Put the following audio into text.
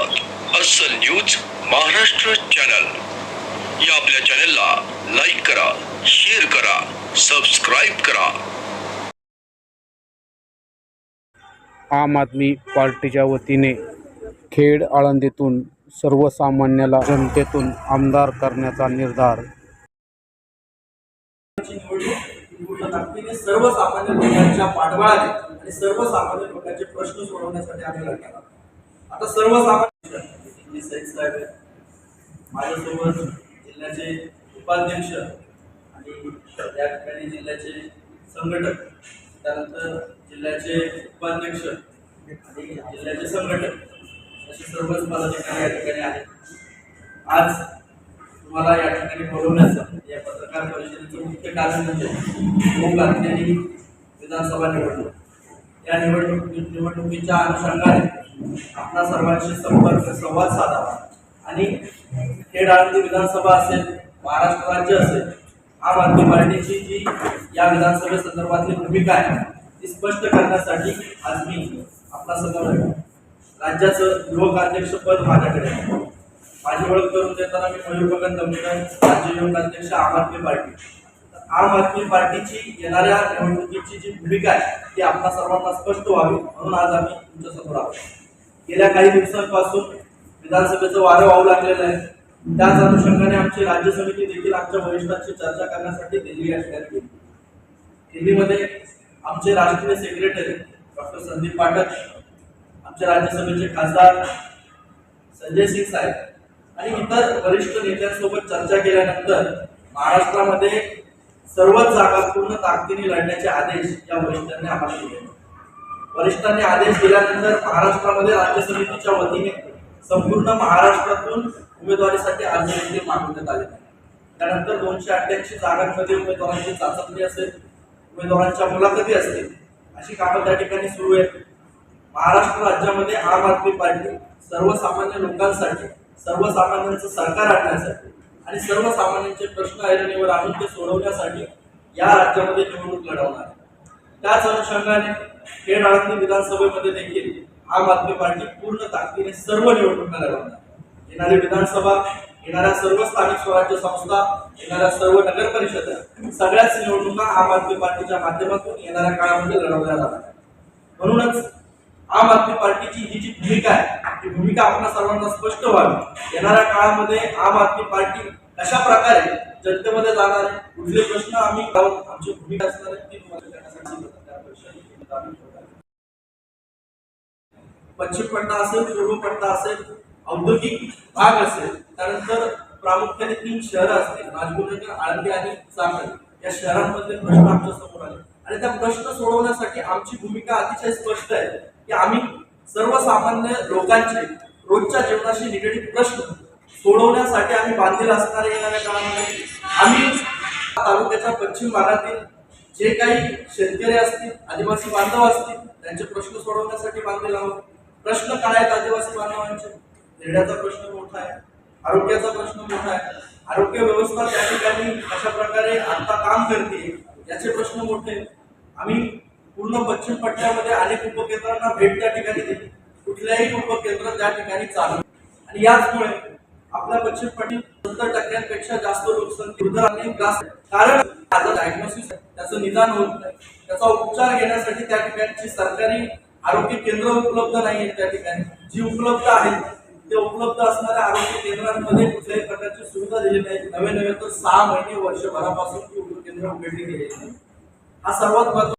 News Maharashtra channel. या आपल्या चॅनलला लाईक करा शेअर करा सबस्क्राईब करा. आम आदमी पार्टीच्या वतीने खेड आळंदीतून सर्वसामान्याला जनतेतून आमदार करण्याचा निर्धार. सर्वसामान्य लोकांच्या पाठबळाने आणि सर्वसामान्य लोकांचे प्रश्न सोडवण्यासाठी आम्ही लढणार आता सर्वसामान्य जी साहेब आहेत, माझ्यासोबत जिल्ह्याचे उपाध्यक्ष आणि त्या ठिकाणी जिल्ह्याचे संघटक त्यानंतर जिल्ह्याचे उपाध्यक्ष आणि जिल्ह्याचे संघटक असे सर्वच पदाधिकारी या ठिकाणी आहेत. आज तुम्हाला या ठिकाणी बोलवण्याचं या पत्रकार परिषदेचं मुख्य कारण म्हणजे लोक विधानसभा निवडणूक. या निवडणूक निवडणुकीच्या अनुषंगाने आपणा सर्वांशी संपर्क संवाद साधावा. आणि खेड आळंदी विधानसभा असेल महाराष्ट्र राज्य असेल आम आदमी पार्टीची जी या विधानसभेसंदर्भातली भूमिका आहे ती स्पष्ट करण्यासाठी आज मी आपला समोर राज्याचं युवक अध्यक्षपद माझ्याकडे आहे. माझी ओळख करून देताना मी मयूर बगन दमकर राज्य युवक अध्यक्ष आम आदमी पार्टी. आम आदमी पार्टीची येणाऱ्या निवडणुकीची जी भूमिका आहे ती आपल्या सर्वांना स्पष्ट व्हावी म्हणून आज आम्ही तुमच्यासमोर आहोत गेल्या काही दिवसांपासून विधानसभेचं वारं वाहू लागलेलं आहे. त्याच अनुषंगाने आमची राज्य समिती देखील आमच्या वरिष्ठांची चर्चा करण्यासाठी दिल्ली या गेली. दिल्लीमध्ये आमचे राष्ट्रीय सेक्रेटरी डॉक्टर संदीप पाठक आमच्या राज्यसभेचे खासदार संजय सिंग साहेब आणि इतर वरिष्ठ नेत्यांसोबत चर्चा केल्यानंतर महाराष्ट्रामध्ये सर्वच जागा पूर्ण ताकदीने लढण्याचे आदेश या वरिष्ठांनी आम्हाला दिले. वरिष्ठांनी आदेश दिल्यानंतर महाराष्ट्रामध्ये राज्य समितीच्या वतीने संपूर्ण महाराष्ट्रातून उमेदवारीसाठी अर्ज देखील मागवण्यात आले. त्यानंतर दोनशे अठ्ठ्याऐंशी जागांमध्ये उमेदवारांची चाचपणी असेल उमेदवारांच्या मुलाखती असतील अशी कामं त्या ठिकाणी सुरू आहेत. महाराष्ट्र राज्यामध्ये आम आदमी पार्टी सर्वसामान्य लोकांसाठी सर्वसामान्यांचं सरकार आणण्यासाठी आणि सर्वसामान्यांचे प्रश्न ऐरणीवर आणून ते सोडवण्यासाठी या राज्यामध्ये निवडणूक लढवणार त्याच अनुषंगाने खेड आळंदी विधानसभेमध्ये देखील आम आदमी पार्टी पूर्ण ताकदीने सर्व निवडणुका लढवणार. येणारी विधानसभा येणाऱ्या सर्व स्थानिक स्वराज्य संस्था येणाऱ्या सर्व नगर परिषदा सगळ्याच निवडणुका आम आदमी पार्टीच्या माध्यमातून येणाऱ्या काळामध्ये लढवल्या जाणार. म्हणूनच आम आदमी पार्टीची ही जी भूमिका आहे ती भूमिका आपल्या सर्वांना स्पष्ट व्हावी. येणाऱ्या काळामध्ये आम आदमी पार्टी कशा प्रकारे जनतेमध्ये जाणार आहे कुठले प्रश्न आम्ही आमची भूमिका असणार आहे ती पश्चिम पट्टा असेल पूर्व पट्टा असेल औद्योगिक भाग असेल त्यानंतर प्रामुख्याने तीन शहरं असतील राजगुरुनगर आळंदी आणि चाकण या शहरांमधले प्रश्न आमच्यासमोर आले. आणि त्या प्रश्न सोडवण्यासाठी आमची भूमिका अतिशय स्पष्ट आहे की आम्ही सर्वसामान्य लोकांचे रोजच्या जीवनाशी निगडीत प्रश्न सोडवण्यासाठी आम्ही बांधील असणारे येणाऱ्या काळामध्ये आम्ही तालुक्याच्या पश्चिम भागातील जे काही शेतकरी असतील आदिवासी बांधव असतील त्यांचे प्रश्न सोडवण्यासाठी बांधलेले आहोत. प्रश्न काय आहेत आदिवासी बांधवांचे. निर्ण्याचा प्रश्न मोठा आहे. आरोग्याचा प्रश्न मोठा आहे. आरोग्य व्यवस्था त्या ठिकाणी अशा प्रकारे आता काम करते याचे प्रश्न मोठे आम्ही पूर्ण पश्चिम पट्ट्यामध्ये अनेक उपकेंद्रांना भेट त्या ठिकाणी दिली. कुठल्याही उपकेंद्र त्या ठिकाणी चालू आणि याचमुळे आपल्या पश्चिम पट्टी सत्तर टक्क्यांपेक्षा जास्त लोकसंख्या कारण त्याचं डायग्नोसिस त्याचं निदान होत नाही. त्याचा उपचार घेण्यासाठी त्या ठिकाणची सरकारी आरोग्य केंद्र उपलब्ध नाही आहेत त्या ठिकाणी. जी उपलब्ध आहेत ते उपलब्ध असणाऱ्या आरोग्य केंद्रांमध्ये कुठल्याही प्रकारची सुविधा दिली नाही. नवे नवे तर सहा महिने वर्षभरापासून ती केंद्र उघडली गेली हा सर्वात महत्त्वाचा